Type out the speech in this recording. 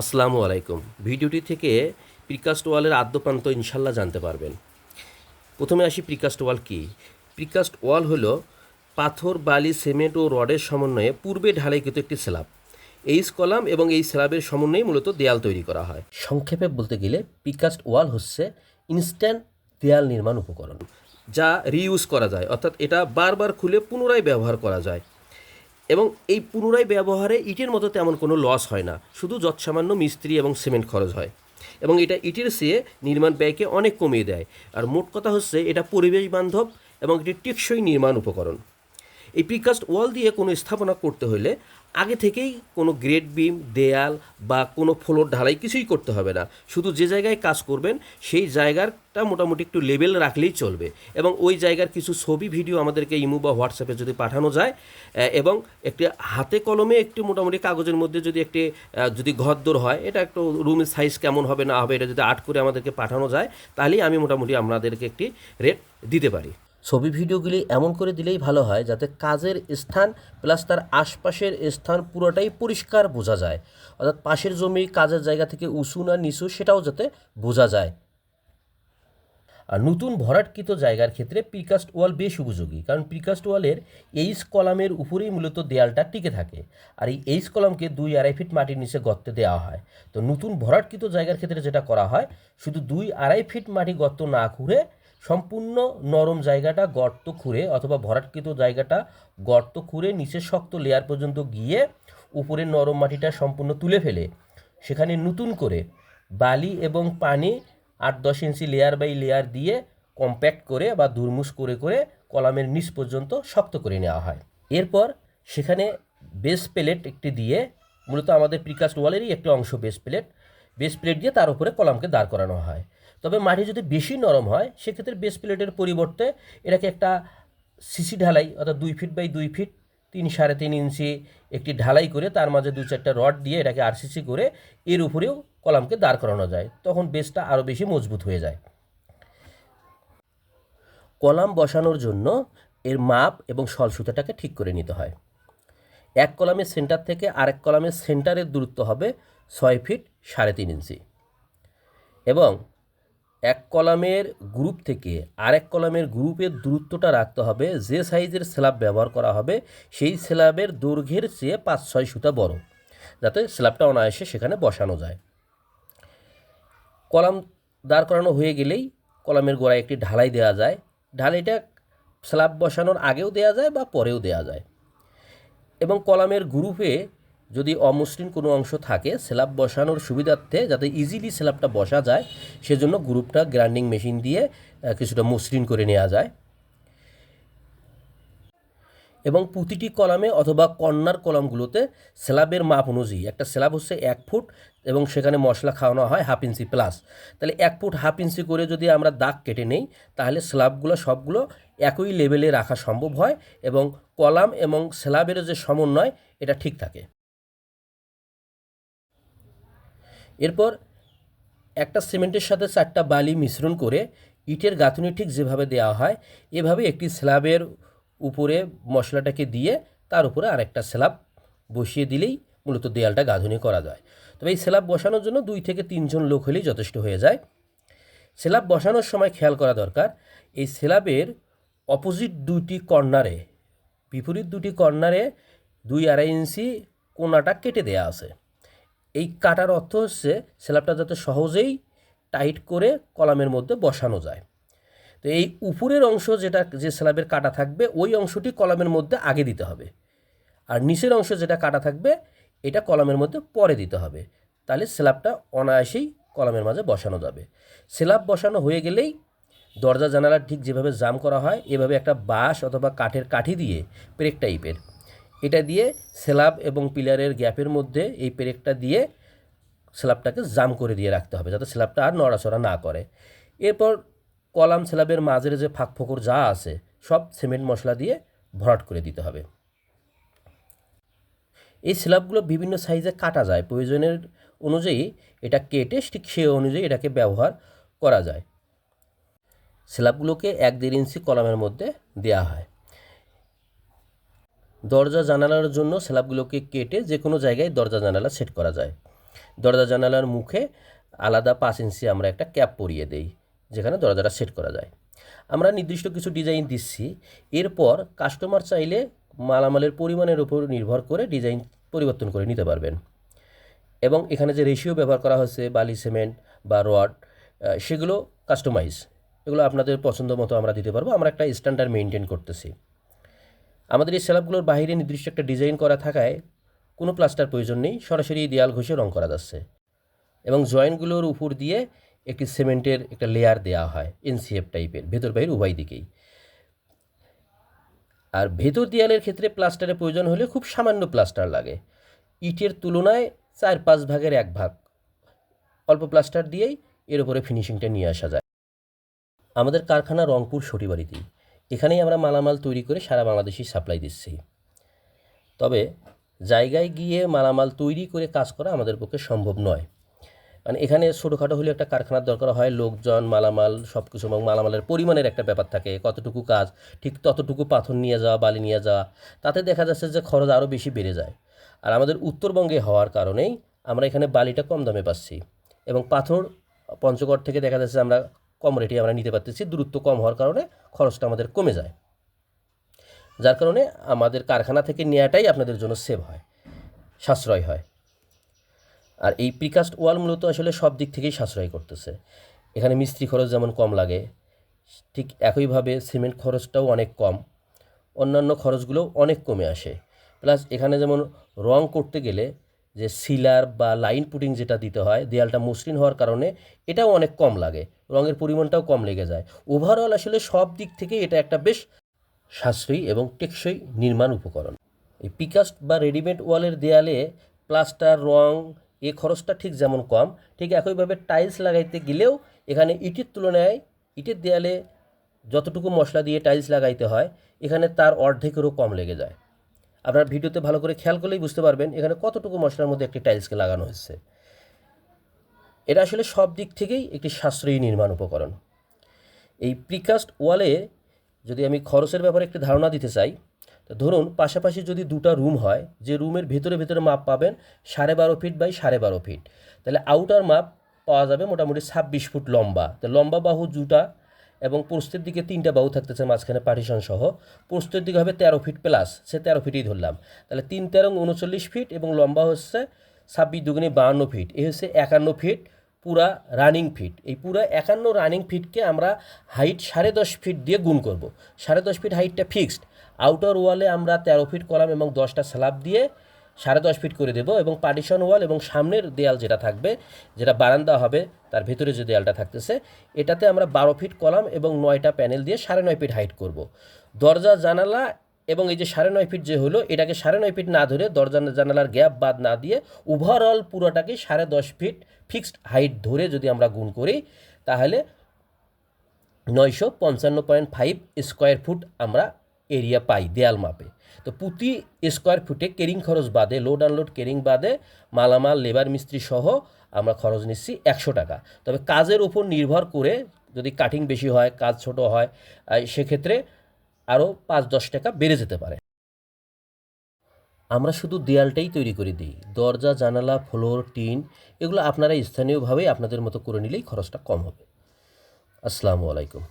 আসসালামু আলাইকুম। ভিডিওটি থেকে প্রিকাস্ট ওয়ালের আদ্যপ্রান্ত ইনশাল্লাহ জানতে পারবেন। প্রথমে আসি প্রিকাস্ট ওয়াল কী? প্রিকাস্ট ওয়াল হলো পাথর, বালি, সিমেন্ট ও রডের সমন্বয়ে পূর্বে ঢালাইকৃত একটি স্ল্যাব। এই কলাম এবং এই স্ল্যাবের সমন্বয়ে মূলত দেয়াল তৈরি করা হয়। সংক্ষেপে বলতে গেলে প্রিকাস্ট ওয়াল হচ্ছে ইনস্ট্যান্ট দেয়াল নির্মাণ উপকরণ, যা রিইউজ করা যায়। অর্থাৎ এটা বারবার খুলে পুনরায় ব্যবহার করা যায়। এবং এই পুনরায় ব্যবহারে ইটের মতো তেমন কোনো লস হয় না। শুধু যৎসামান্য মিস্ত্রি এবং সিমেন্ট খরচ হয়। এবং এটা ইটের চেয়ে নির্মাণ ব্যয়কে অনেক কমিয়ে দেয়। আর মোট কথা হচ্ছে, এটা পরিবেশ বান্ধব এবং এটি টেকসই নির্মাণ উপকরণ। এই প্রিকাস্ট ওয়াল দিয়ে কোনো স্থাপনা করতে হলে আগে থেকেই কোনো গ্রেড বিম, দেয়াল বা কোনো ফ্লোর ঢালাই কিছুই করতে হবে না। শুধু যে জায়গায় কাজ করবেন, সেই জায়গাটা মোটামুটি একটু লেভেল রাখলেই চলবে। এবং ওই জায়গার কিছু ছবি, ভিডিও আমাদেরকে ইমো বা হোয়াটসঅ্যাপে যদি পাঠানো যায় এবং একটি হাতে কলমে একটি মোটামুটি কাগজের মধ্যে যদি একটি যদি ঘরদোর হয়, এটা একটু রুমের সাইজ কেমন হবে না হবে, এটা যদি আর্ট করে আমাদেরকে পাঠানো যায়, তাহলেই আমি মোটামুটি আপনাদেরকে একটি রেট দিতে পারি। ছবি ভিডিওগুলি এমন করে দিলেই ভালো হয় যাতে কাজের স্থান প্লাস তার আশপাশের স্থান পুরোটাই পরিষ্কার বোঝা যায়। অর্থাৎ পাশের জমি, কাজের জায়গা থেকে উঁচু না নিচু সেটাও যাতে বোঝা যায়। আর নতুন ভরাটকৃত জায়গার ক্ষেত্রে প্রিকাস্ট ওয়াল বেশ উপযোগী, কারণ প্রিকাস্ট ওয়ালের এইচ কলামের উপরেই মূলত দেয়ালটা টিকে থাকে। আর এই এইচ কলামকে দুই আড়াই ফিট মাটির নিচে গর্তে দেওয়া হয়। তো নতুন ভরাটকৃত জায়গার ক্ষেত্রে যেটা করা হয়, শুধু দুই আড়াই ফিট মাটি গর্ত না খুঁড়ে সম্পূর্ণ নরম জায়গাটা গর্ত খুঁড়ে অথবা ভরাটকৃত জায়গাটা গর্ত খুঁড়ে নিচের শক্ত লেয়ার পর্যন্ত গিয়ে উপরের নরম মাটিটা সম্পূর্ণ তুলে ফেলে। সেখানে নতুন করে বালি এবং পানি আট দশ ইঞ্চি লেয়ার বাই লেয়ার দিয়ে কম্প্যাক্ট করে বা দুরমুস করে করে কলামের নিচ পর্যন্ত শক্ত করে নেওয়া হয়। এরপর সেখানে বেস প্লেট একটি দিয়ে মূলত আমাদের প্রিকাস্ট ওয়ালেরই একটি অংশ বেস প্লেট বেস প্লেট দিয়ে তার উপরে কলামকে দাঁড় করানো হয়। তবে মাটি যদি বেশি নরম হয়, সেক্ষেত্রে বেস প্লেটের পরিবর্তে এটাকে একটা সিসি ঢালাই, অর্থাৎ দুই ফিট বাই দুই ফিট তিন সাড়ে তিন ইঞ্চি একটি ঢালাই করে তার মাঝে দু চারটা রড দিয়ে এটাকে আরসিসি করে এর উপরেও কলামকে দাঁড় করানো যায়। তখন বেসটা আরও বেশি মজবুত হয়ে যায়। কলাম বসানোর জন্য এর মাপ এবং সল সুতাটাকে ঠিক করে নিতে হয়। এক কলামের সেন্টার থেকে আরেক কলামের সেন্টারের দূরত্ব হবে ছয় ফিট সাড়ে তিন ইঞ্চি। এবং এক কলামের গ্রুপ থেকে আরেক কলামের গ্রুপের দূরত্বটা রাখতে হবে, যে সাইজের স্ল্যাব ব্যবহার করা হবে, সেই স্ল্যাবের দৈর্ঘ্যের চেয়ে পাঁচ ছয় সুতা বড়, যাতে স্ল্যাবটা অনায়াসে সেখানে বসানো যায়। কলাম দাঁড় করানো হয়ে গেলেই কলামের গোড়ায় একটি ঢালাই দেওয়া যায়। ঢালাইটা স্ল্যাব বসানোর আগেও দেওয়া যায় বা পরেও দেওয়া যায়। এবং কলামের গ্রুপে যদি অমসৃণ কোনো অংশ থাকে স্ল্যাব বসানোর সুবিধার্থে যাতে ইজিলি স্ল্যাবটা বসা যায়, সেজন্য গ্রুপটা গ্রাইন্ডিং মেশিন দিয়ে কিছুটা মসৃণ করে নেওয়া যায়। এবং প্রতিটি কলামে অথবা কর্নার কলামগুলোতে স্ল্যাবের মাপ অনুযায়ী, একটা স্ল্যাব হচ্ছে এক ফুট এবং সেখানে মশলা খাওয়ানো হয় হাফ ইঞ্চি প্লাস তাহলে এক ফুট হাফ ইঞ্চি করে যদি আমরা দাগ কেটে নেই, তাহলে স্ল্যাবগুলো সবগুলো একই লেভেলে রাখা সম্ভব হয় এবং কলাম এবং স্ল্যাবের যে সমন্বয়, এটা ঠিক থাকে। এরপর একটা সিমেন্টের সাথে চারটা বালি মিশ্রণ করে ইটের গাঁথুনি ঠিক যেভাবে দেওয়া হয়, এভাবে একটি স্ল্যাবের উপরে মশলাটাকে দিয়ে তার উপরে আরেকটা স্ল্যাব বসিয়ে দিলেই মূলত দেয়ালটা গাঁথুনি করা যায়। তবে এই স্ল্যাব বসানোর জন্য দুই থেকে তিনজন লোক হলেই যথেষ্ট হয়ে যায়। স্ল্যাব বসানোর সময় খেয়াল করা দরকার, এই স্ল্যাবের অপোজিট দুইটি কর্নারে, বিপরীত দুটি কর্নারে দুই আড়াই ইঞ্চি কোনাটা কেটে দেয়া আছে। এই কাটার অর্থ হচ্ছে স্ল্যাবটা যাতে সহজেই টাইট করে কলামের মধ্যে বসানো যায়। তো এই উপরের অংশ যেটা, যে স্ল্যাবের কাটা থাকবে, ওই অংশটি কলামের মধ্যে আগে দিতে হবে। আর নিচের অংশ যেটা কাটা থাকবে, এটা কলামের মধ্যে পরে দিতে হবে। তাহলে স্ল্যাবটা অনায়াসেই কলামের মাঝে বসানো যাবে। স্ল্যাব বসানো হয়ে গেলেই দরজা জানালা ঠিক যেভাবে জাম করা হয়, এভাবে একটা বাঁশ অথবা কাঠের কাঠি দিয়ে পেরেক টাইপের এটা দিয়ে স্ল্যাব এবং পিলারের গ্যাপের মধ্যে এই পেরেকটা দিয়ে স্ল্যাবটাকে জাম করে দিয়ে রাখতে হবে যাতে স্ল্যাবটা আর নড়াচড়া না করে। এরপর কলাম স্ল্যাবের মাঝের যে ফাঁক ফোকর যা আছে, সব সিমেন্ট মশলা দিয়ে ভরাট করে দিতে হবে। এই স্ল্যাবগুলো বিভিন্ন সাইজে কাটা যায়, প্রয়োজনের অনুযায়ী এটা কেটে, ঠিক সে অনুযায়ী এটাকে ব্যবহার করা যায়। স্ল্যাবগুলোকে এক দেড় ইঞ্চি কলামের মধ্যে দেওয়া হয়। দরজা জানালার জন্য স্ল্যাবগুলোকে কেটে যে কোনো জায়গায় দরজা জানালা সেট করা যায়। দরজা জানালার মুখে আলাদা পাঁচ ইঞ্চি আমরা একটা ক্যাপ পরিয়ে দেই, যেখানে দরজাটা সেট করা যায়। আমরা নির্দিষ্ট কিছু ডিজাইন দিচ্ছি। এরপর কাস্টমার চাইলে মালামালের পরিমাণের উপর নির্ভর করে ডিজাইন পরিবর্তন করে নিতে পারবেন। এবং এখানে যে রেশিও ব্যবহার করা হয়েছে, বালি, সিমেন্ট বা রড সেগুলো কাস্টমাইজ এগুলো আপনাদের পছন্দ মতো আমরা দিতে পারব। আমরা একটা স্ট্যান্ডার্ড মেনটেন করতেছি। আমাদের এই স্ল্যাবগুলোর বাইরে নির্দিষ্ট একটা ডিজাইন করা থাকায় কোনো প্লাস্টার প্রয়োজন নেই, সরাসরি দেয়াল ঘষে রং করা যাচ্ছে। এবং জয়েন্টগুলোর উপর দিয়ে একটি সিমেন্টের একটা লেয়ার দেওয়া হয় এনসিএফ টাইপের ভেতর বাইরে উভয় দিকেই। আর ভেতর দেয়ালের ক্ষেত্রে প্লাস্টারের প্রয়োজন হলে খুব সামান্য প্লাস্টার লাগে। ইটের তুলনায় চার পাঁচ ভাগের এক ভাগ। অল্প প্লাস্টার দিয়েই এর উপরে ফিনিশিংটা নিয়ে আসা যায়। আমাদের কারখানা রংপুর সটিবাড়িতেই এখানেই আমরা মালামাল তৈরি করে সারা বাংলাদেশি সাপ্লাই দিচ্ছি। তবে জায়গায় গিয়ে মালামাল তৈরি করে কাজ করা আমাদের পক্ষে সম্ভব নয়। মানে এখানে ছোটোখাটো হলে একটা কারখানার দরকার হয়, লোকজন, মালামাল সব কিছু এবং মালামালের পরিমাণের একটা ব্যাপার থাকে, কতটুকু কাজ, ঠিক ততটুকু পাথর নিয়ে যাওয়া, বালি নিয়ে যাওয়া, তাতে দেখা যাচ্ছে যে খরচ আরও বেশি বেড়ে যায়। আর আমাদের উত্তরবঙ্গে হওয়ার কারণেই আমরা এখানে বালিটা কম দামে পাচ্ছি এবং পাথর পঞ্চগড় থেকে দেখা যাচ্ছে আমরা কম রেটে আমরা নিতে পারতেছি, দূরত্ব কম হওয়ার কারণে খরচটা আমাদের কমে যায়। যার কারণে আমাদের কারখানা থেকে নেওয়াটাই আপনাদের জন্য সেভ হয়, সাশ্রয় হয়। আর এই প্রিকাস্ট ওয়াল মূলত আসলে সব দিক থেকেই সাশ্রয় করতেছে। এখানে মিস্ত্রি খরচ যেমন কম লাগে, ঠিক একইভাবে সিমেন্ট খরচটাও অনেক কম, অন্যান্য খরচগুলো অনেক কমে আসে। প্লাস এখানে যেমন রং করতে গেলে যে সিলার বা লাইন পুটিং যেটা দিতে হয়, দেয়ালটা মসৃণ হওয়ার কারণে এটাও অনেক কম লাগে, রঙের পরিমাণটাও কম লেগে যায়। ওভারঅল আসলে সব দিক থেকে এটা একটা বেশ সাশ্রয়ী এবং টেকসই নির্মাণ উপকরণ। এই পিকাস্ট বা রেডিমেড ওয়ালের দেয়ালে প্লাস্টার রং, এ খরচটা ঠিক যেমন কম, ঠিক একইভাবে টাইলস লাগাইতে গেলেও এখানে ইটের তুলনায় ইটের দেয়ালে যতটুকু মশলা দিয়ে টাইলস লাগাইতে হয়, এখানে তার অর্ধেকেরও কম লেগে যায়। আপনার ভিডিওতে ভালো করে খেয়াল করলেই বুঝতে পারবেন, এখানে কতটুকু মশলার মধ্যে একটি টাইলসকে লাগানো হচ্ছে এটা আসলে সব দিক থেকেই একটি সাশ্রয়ী নির্মাণ উপকরণ। এই প্রিকাস্ট ওয়ালে যদি আমি খরচের ব্যাপারে একটি ধারণা দিতে চাই ধরুন পাশাপাশি যদি দুটো রুম হয়, যে রুমের ভেতরে ভেতরে মাপ পাবেন সাড়ে বারো ফিট বাই সাড়ে বারো ফিট তাহলে আউটার মাপ পাওয়া যাবে মোটামুটি ছাব্বিশ ফুট লম্বা। তো লম্বা বাহু দুটা এবং পোস্তের দিকে তিনটা বাহু থাকতেছে মাঝখানে পার্টিশন সহ। পোস্তের দিকে হবে তেরো ফিট প্লাস সে তেরো ফিটই ধরলাম। তাহলে তিন তেরো উনচল্লিশ ফিট এবং লম্বা হচ্ছে ছাব্বিশ দুগুণে বাহান্ন ফিট এই হচ্ছে একান্ন ফিট পুরা রানিং ফিট এই পুরা একান্ন রানিং ফিটকে আমরা হাইট সাড়ে দশ ফিট দিয়ে গুণ করব। সাড়ে দশ ফিট হাইটটা ফিক্সড আউটার ওয়ালে আমরা তেরো ফিট কলাম এবং দশটা স্ল্যাব দিয়ে সাড়ে দশ ফিট করে দেবো এবং পার্টিশন ওয়াল এবং সামনের দেয়াল যেটা থাকবে, যেটা বারান্দা হবে, তার ভেতরে যে দেয়ালটা থাকতেছে, এটাতে আমরা বারো ফিট কলাম এবং নয়টা প্যানেল দিয়ে সাড়ে নয় ফিট হাইট করব। দরজা, জানালা এবং এই যে সাড়ে নয় ফিট যে হলো, এটাকে সাড়ে নয় ফিট না ধরে দরজা, জানালার গ্যাপ বাদ না দিয়ে ওভারঅল পুরোটাকে সাড়ে দশ ফিট ফিক্সড হাইট ধরে যদি আমরা গুণ করি, তাহলে নয়শো পঞ্চান্ন পয়েন্ট ফাইভ স্কোয়ার ফুট আমরা এরিয়া পাই, দেয়াল মাপে। তো প্রতি স্কোয়ার ফুটে কেরিং খরচ বাদে লোড আনলোড কেরিং বাদে, মালামাল লেবার মিস্ত্রি সহ আমরা খরচ নিচ্ছি একশো টাকা। তবে কাজের উপর নির্ভর করে যদি কাটিং বেশি হয়, কাজ ছোট হয় সেক্ষেত্রে আরও পাঁচ দশ টাকা বেড়ে যেতে পারে। আমরা শুধু দেয়ালটাই তৈরি করে দিই। দরজা, জানালা ফ্লোর টিন, এগুলো আপনারা স্থানীয়ভাবেই আপনাদের মতো করে নিলেই খরচটা কম হবে। আসসালামু আলাইকুম।